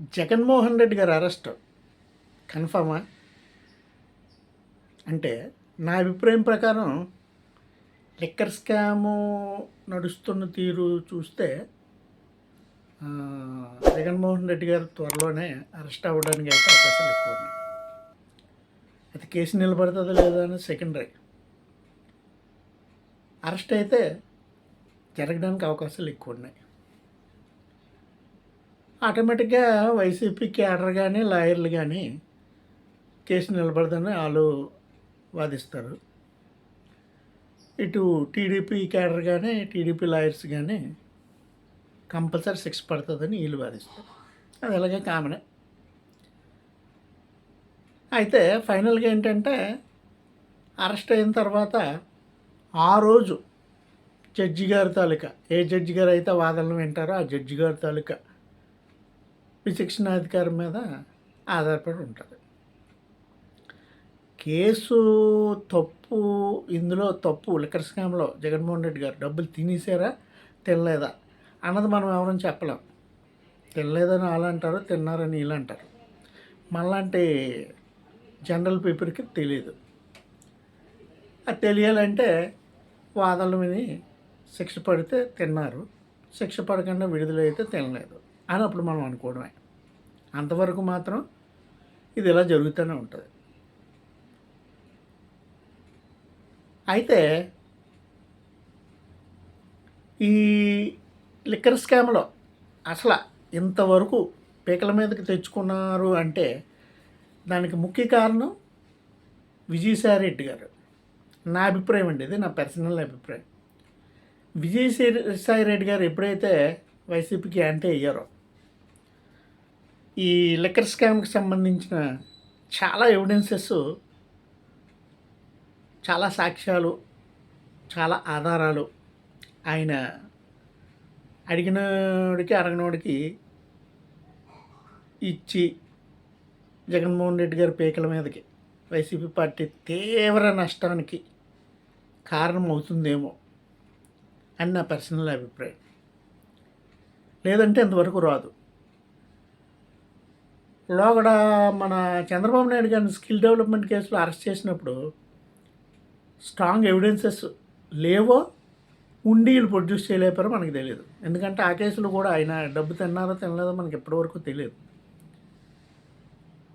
జగన్మోహన్ రెడ్డి గారు అరెస్ట్ కన్ఫర్మా? అంటే నా అభిప్రాయం ప్రకారం లిక్కర్ స్కాము నడుస్తున్న తీరు చూస్తే జగన్మోహన్ రెడ్డి గారు త్వరలోనే అరెస్ట్ అవ్వడానికి అయితే అవకాశాలు ఎక్కువ ఉన్నాయి. అది కేసు నిలబడుతుందో లేదా అని సెకండరీ అరెస్ట్ అయితే జరగడానికి అవకాశాలు ఎక్కువ ఉన్నాయి. ఆటోమేటిక్గా వైసీపీ క్యాడర్ కానీ లాయర్లు కానీ కేసు నిలబడదని వాళ్ళు వాదిస్తారు. ఇటు టీడీపీ క్యాడర్ కానీ టీడీపీ లాయర్స్ కానీ కంపల్సరీ శిక్ష పడుతుందని వీళ్ళు వాదిస్తారు. అది ఎలాగే కామనే అయితే ఫైనల్గా ఏంటంటే అరెస్ట్ అయిన తర్వాత ఆ రోజు జడ్జి గారి తాలూకా ఏ జడ్జి గారు అయితే వాదనలు వింటారో ఆ జడ్జి గారి తాలూకా విచక్షణాధికారం మీద ఆధారపడి ఉంటుంది. కేసు తప్పు ఇందులో తప్పు లిక్కర్ స్కామ్లో జగన్మోహన్ రెడ్డి గారు డబ్బులు తినేసారా తినలేదా అన్నది మనం ఎవరైనా చెప్పలేం. తినలేదని వాళ్ళు అంటారు తిన్నారని వీళ్ళు అంటారు. మళ్ళంటి జనరల్ పీపుల్కి తెలియదు అది తెలియాలంటే వాదనలు విని శిక్ష పడితే తిన్నారు. శిక్ష పడకుండా విడుదలైతే తినలేదు. అని అప్పుడు మనం అనుకోవడమే. అంతవరకు మాత్రం ఇది ఇలా జరుగుతూనే ఉంటుంది. అయితే ఈ లిక్కర్ స్కామ్లో అసలు ఇంతవరకు పీకల మీదకి తెచ్చుకున్నారు అంటే దానికి ముఖ్య కారణం విజయసాయి రెడ్డి గారు. నా అభిప్రాయం అండి ఇది నా పర్సనల్ అభిప్రాయం. విజయసాయి రెడ్డి గారు ఎప్పుడైతే వైసీపీకి యాంటీ అయ్యారో ఈ లిక్కర్ స్కామ్కి సంబంధించిన చాలా ఎవిడెన్సెస్ చాలా సాక్ష్యాలు చాలా ఆధారాలు ఆయన అడిగినోడికి అడగనోడికి ఇచ్చి జగన్మోహన్ రెడ్డి గారి పీకల మీదకి వైసీపీ పార్టీ తీవ్ర నష్టానికి కారణం అవుతుందేమో అని నా పర్సనల్ అభిప్రాయం. లేదంటే ఇంతవరకు రాదు. లోగడ మన చంద్రబాబు నాయుడు గారిని స్కిల్ డెవలప్మెంట్ కేసులో అరెస్ట్ చేసినప్పుడు స్ట్రాంగ్ ఎవిడెన్సెస్ లేవో ఉండి వీళ్ళు ప్రొడ్యూస్ చేయలేపారో మనకు తెలియదు. ఎందుకంటే ఆ కేసులో కూడా ఆయన డబ్బు తిన్నారో తినలేదో మనకి ఎప్పటివరకు తెలియదు.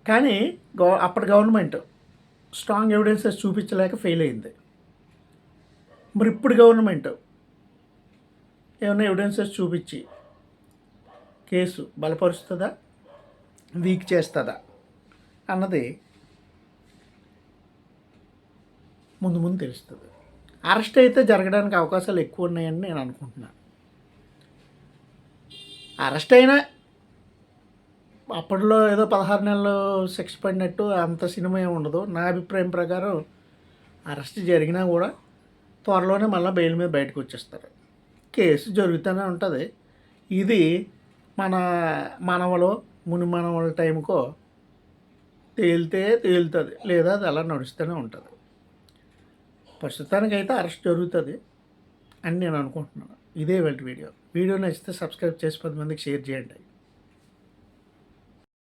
కానీ గవ అప్పటి గవర్నమెంట్ స్ట్రాంగ్ ఎవిడెన్సెస్ చూపించలేక ఫెయిల్ అయింది. మరి ఇప్పుడు గవర్నమెంట్ ఏమైనా ఎవిడెన్సెస్ చూపించి కేసు బలపరుస్తుందా? వీక్ చేస్తుందా అన్నది ముందు ముందు తెలుస్తుంది. అరెస్ట్ అయితే జరగడానికి అవకాశాలు ఎక్కువ ఉన్నాయని నేను అనుకుంటున్నాను అరెస్ట్ అయినా అప్పట్లో ఏదో పదహారు నెలలు శిక్ష పడినట్టు అంత సినిమా ఏమి ఉండదు. నా అభిప్రాయం ప్రకారం అరెస్ట్ జరిగినా కూడా త్వరలోనే మళ్ళీ బెయిల్ మీద బయటకు వచ్చేస్తారు. కేసు జరుగుతూనే ఉంటుంది. ఇది మన మనవలో మునిమనవల టైంకో తేలితే తేలుతుంది లేదా అది అలా నడుస్తూనే ఉంటుంది. ప్రస్తుతానికైతే అరెస్ట్ జరుగుతుంది అని నేను అనుకుంటున్నాను. ఇదే వెళ్ళి వీడియో. వీడియో నచ్చితే సబ్స్క్రైబ్ చేసి పది మందికి షేర్ చేయండి.